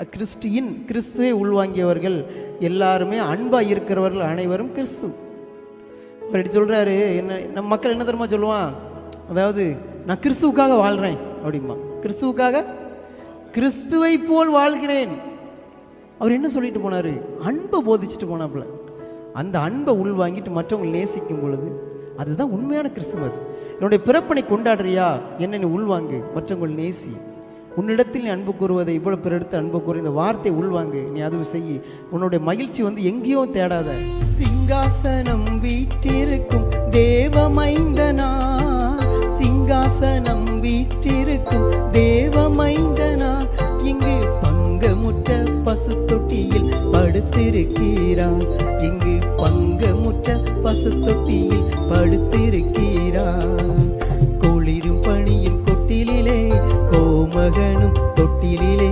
கிறிஸ்டியின் கிறிஸ்துவை உள்வாங்கியவர்கள் எல்லாருமே அன்பாக இருக்கிறவர்கள் அனைவரும் கிறிஸ்து. அவர் சொல்கிறாரு என்ன நம்ம மக்கள் என்ன தெரியுமா சொல்லுவான்? அதாவது நான் கிறிஸ்துவுக்காக வாழ்கிறேன் அப்படிமா கிறிஸ்துவுக்காக? கிறிஸ்துவை போல் வாழ்கிறேன். அவர் என்ன சொல்லிட்டு போனார்? அன்பை போதிச்சுட்டு போனாப்புல. அந்த அன்பை உள்வாங்கிட்டு மற்றவங்களை நேசிக்கும் பொழுது அதுதான் உண்மையான கிறிஸ்துமஸ். என்னுடைய பிறப்பனை கொண்டாடுறியா? என்ன நீ உள்வாங்கு மற்றவங்களை நேசி. உன்னிடத்தில் நீ அன்பு கூறுவதை இவ்வளோ பிறடுத்து அன்பு கூறு இந்த வார்த்தை உள்வாங்கு. நீ அதுவும் செய் உன்னுடைய மகிழ்ச்சி வந்து எங்கேயோ தேடாத. சிங்காசனம் வீற்றிருக்கும் தேவமைந்தனா சிங்காசனம் வீற்றிருக்கும் தேவமைந்தனா இங்கு பங்கமுற்ற பசு தொட்டியில் படுத்திருக்கிறார் இங்கு பங்கமுற்ற பசு தொட்டியில் படுத்திருக்கிறார் മകനും തൊട്ടിലെ